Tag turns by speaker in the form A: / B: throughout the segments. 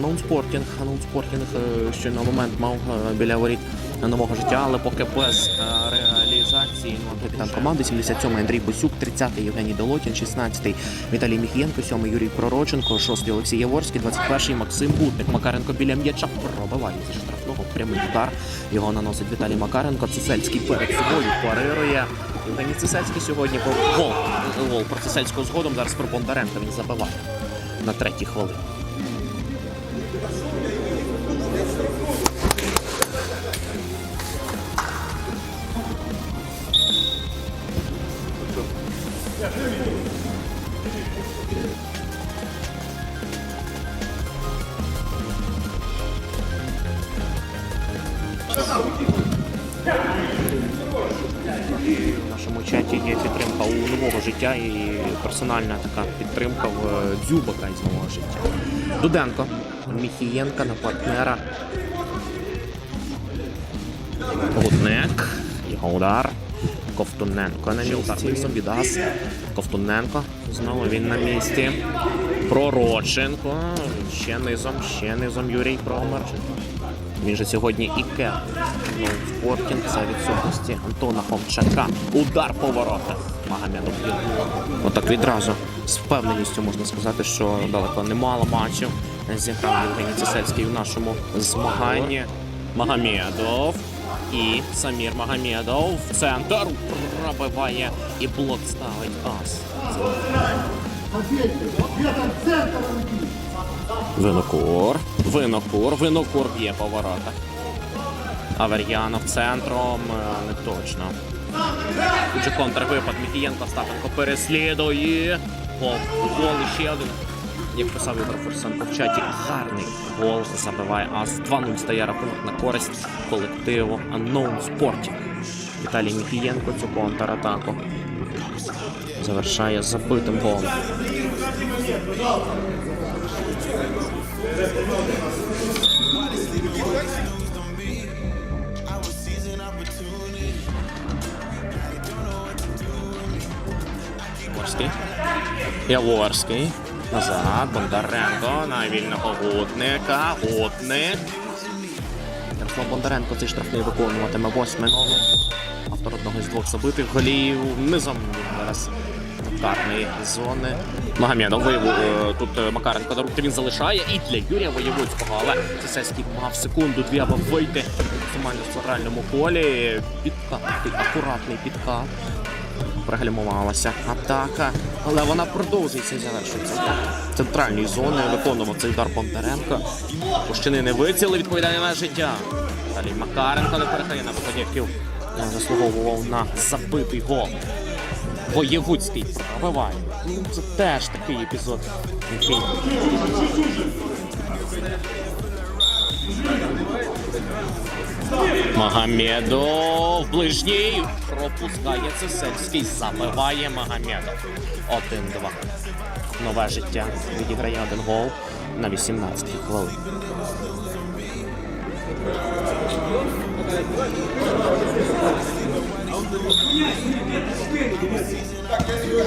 A: Ханон Спортінг. Ханон Спортінг е, ще на момент мав е, біля воріт нового життя, але поки без е, реалізації. Ну, капітан команди 77-й Андрій Босюк, 30-й Євгеній Долотін, 16-й Віталій Міхієнко, 7-й Юрій Пророченко, 6-й Олексій Яворський, 21-й Максим Бутник. Макаренко біля м'яча пробиває зі штрафного прямий удар. Його наносить Віталій Макаренко. Цесельський перед собою парирує. Євгеній Цесельський сьогодні гол. Гол про Цесельського згодом. Зараз про Бондаренка він забиває на третій хвилині. В нашому чаті є підтримка у нового життя і персональна така підтримка в дзюбака із нового життя. Дуденко, Міхієнка на партнера. Гудник, його удар. Ковтуненко на місці. Собі дасть. Ковтуненко. Знову він на місці. Пророченко. Ще низом, ще низом Юрій Промер. Він же сьогодні і кеп. Спортінг за відсутності Антона Хомчака. Удар по воротах. Магомедов. Отак відразу з впевненістю можна сказати, що далеко немало матчів зіграв Євгеній Цесельський в нашому змаганні. Магомедов і Самір Магомедов в центр пробиває і блок ставить ас. Винокур. Винокур. Винокур б'є по воротах. Центром е, не точно. Же контрвипад Міхієнко Остапенко переслідує. Гол. Гол ще один. Як писав Ігор Фурсенко в чаті, гарний гол забиває АС 2-0 стає рахунок на користь колективу Unknown Sporting. Віталій Міхієнко цю контратаку завершає забитим голом. Яворський. Яворський. Назад. Бондаренко. На вільного гутника. Гутник. Ярослав Бондаренко цей штрафний виконуватиме восьмий номер. Автор одного із двох забитих голів. Низом зараз карної зони. Магомедов е, тут е, Макаренко на руки він залишає і для Юрія Воєвудського, але Цесельський мав секунду дві, аби вийти в максимально центральному полі. Підкат, такий акуратний підкат. Прогальмувалася атака, але вона продовжується і завершується. Центральній зони виконував цей удар Бондаренко. Пущини не виціли, відповідає на життя. Далі Макаренко не перехає на виході, який е, заслуговував на забитий гол. Воєвудський пробиває. Ну, Це теж такий епізод, який Магомедов ближній пропускає Цесельський, забиває Магомедов. 1-2. Нове життя. Відіграє один гол на 18 хвилин.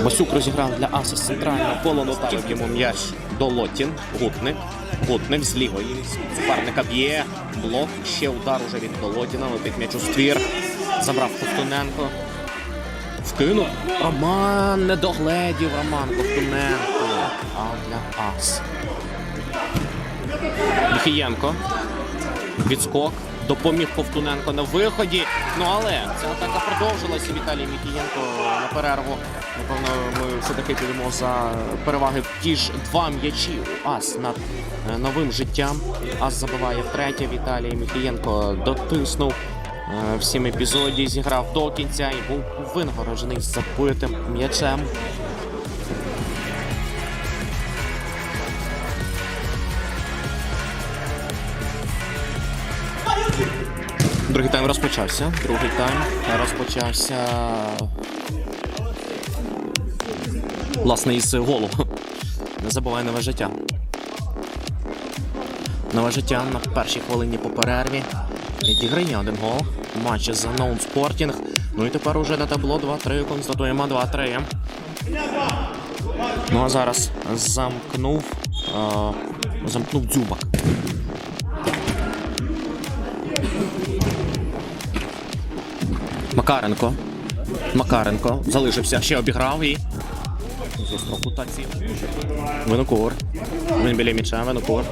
A: Басюк розіграв для Аса з центрального кола ставив йому м'яч Долотін, Гутник. Гутник з лівої. Суперника б'є. Блок. Ще удар уже від Долотіна. Летить м'яч у ствір. Забрав Ковтуненко. Вкинув. Роман не догледів Роман Ковтуненко. А для Ас. Міхієнко. Відскок. Допоміг Ковтуненко на виході. Ну але ця атака продовжилася. Віталій Міхієнко на перерву. Напевно, ми все-таки підемо за переваги ті ж два м'ячі. Ас над е, новим життям. Ас забиває втретє. Віталій Міхієнко дотиснув е, в сім епізоді, зіграв до кінця і був винагороджений забитим м'ячем. Другий тайм розпочався. Другий тайм розпочався. Власне, із голу. Не забувай нове життя. Нове життя на першій хвилині по перерві. Відіграє один гол. Матч за Ноун Спортінг. Ну і тепер уже на табло 2-3. Констатуємо 2-3. Ну а зараз замкнув. Е, замкнув дзюбак. Макаренко. Макаренко залишився, ще обіграв і. Винокур. Він біля м'яча, Винокур.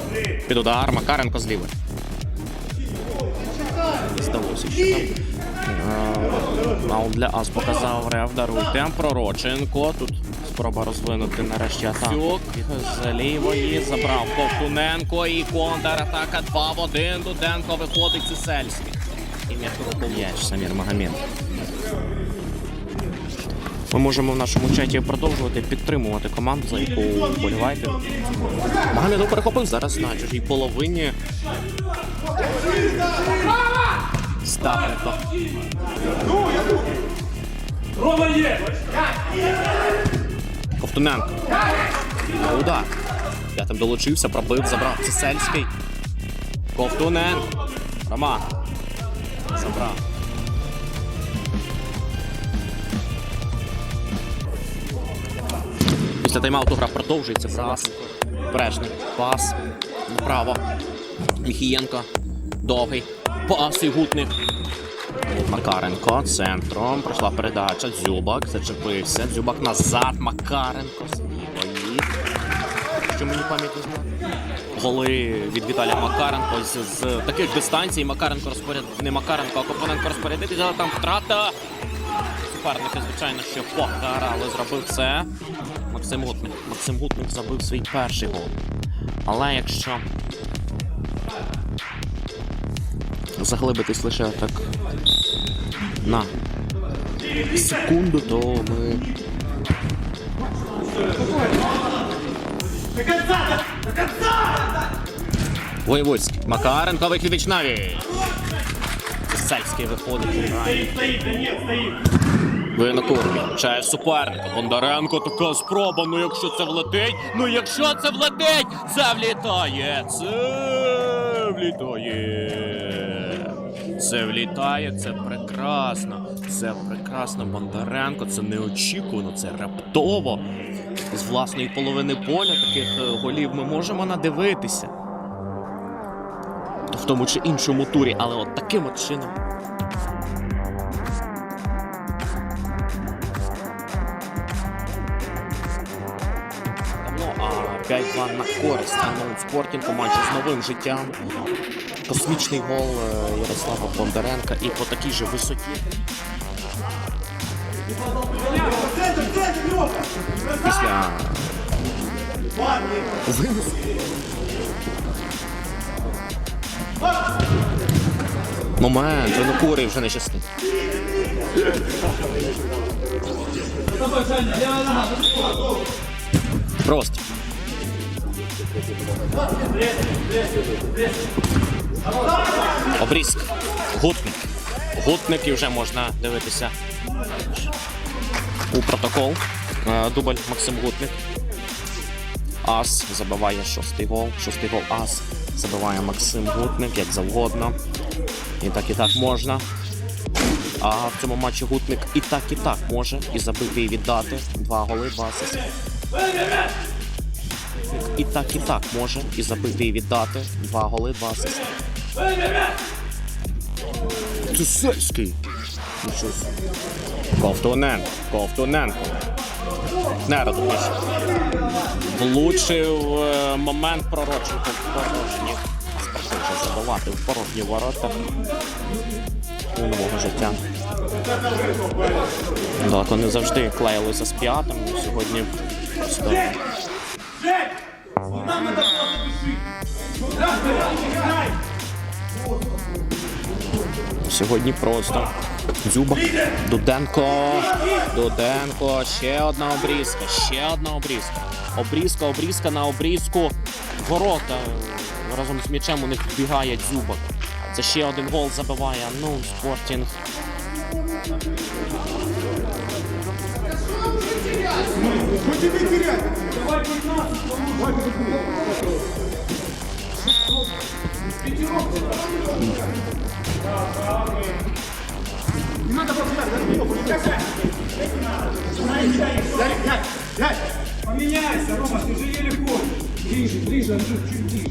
A: Під удар. Макаренко зліва. Здалося, що там. Е, для Ас показав Рев, даруйте. Пророченко. Тут спроба розвинути нарешті атаку. З лівої забрав Ковтуненко і контратака 2 в 1. Дуденко виходить Цисельський. І м'яч Самір Магомед. Ми можемо в нашому чаті продовжувати підтримувати команду, за яку вболіваєте. Магомедов перехопив зараз на чужій половині. Ставленко.
B: Рома є!
A: Ковтуненко. Удар. Я там долучився, пробив, забрав. Цесельський. Ковтуненко. Роман. Забрав. Після тайм-ауту гра продовжується. Пас. Брежний. Пас. Направо. Міхієнко. Довгий. Пас і гутник. Макаренко центром. Пройшла передача. Дзюбак. Зачепився. Дзюбак назад. Макаренко. Злівої. Що мені пам'ять не знає. Голи від Віталія Макаренко з, з таких дистанцій. Макаренко розпоряд... Не Макаренко, а Копоненко розпорядитися, але там втрата. Суперники, звичайно, що покарали. Зробив це. Максим Гутник. Максим Гутник забив свій перший гол. Але якщо заглибитись лише так на секунду, то ми. Воєводський. Макаренко вихід наві. Сельський виходить. грає. Винокур. Чає суперника. Бондаренко така спроба. Ну якщо це влетить, ну якщо це влетить, влітає. Це влітає. Це влітає, це прекрасно. Це прекрасно. Бондаренко. Це неочікувано, це раптово. З власної половини поля таких е, голів ми можемо надивитися. В тому чи іншому турі, але от таким от чином. 5-2 на користь Unknown Sporting у матчі з новим життям. Космічний гол е, Ярослава Бондаренка і по такій же висоті. Після винесу. Момент, Винокурий вже не щастить. Просто. Обрізк. Гутник. Гутник і вже можна дивитися у протокол. Е, Дубль Максим Гутник. Ас забиває шостий гол. Шостий гол Ас. Забиває Максим Гутник, як завгодно. І так, і так можна. А в цьому матчі Гутник і так, і так може. І забити і віддати. Два голи, два асисти. І так, і так може. І забити і віддати. Два голи, два асисти. Собі. Ковтуненко. Ковтуненко. Не розумієш. Влучив е, момент пророченко в порожні. Продовжує забивати в порожні ворота. У нового життя. То не завжди клеїлися з п'ятим. Сьогодні просто Сьогодні просто. Дзюба. Дуденко. Дуденко. Ще одна обрізка. Ще одна обрізка. Обрізка, обрізка на обрізку. Ворота. Разом з м'ячем у них бігає дзюбак. Це ще один гол забиває. Ну, спортінг.
B: Поменяйся, Рома, ты же еле ходишь. Ближе, ближе, Андрюх, чуть ближе.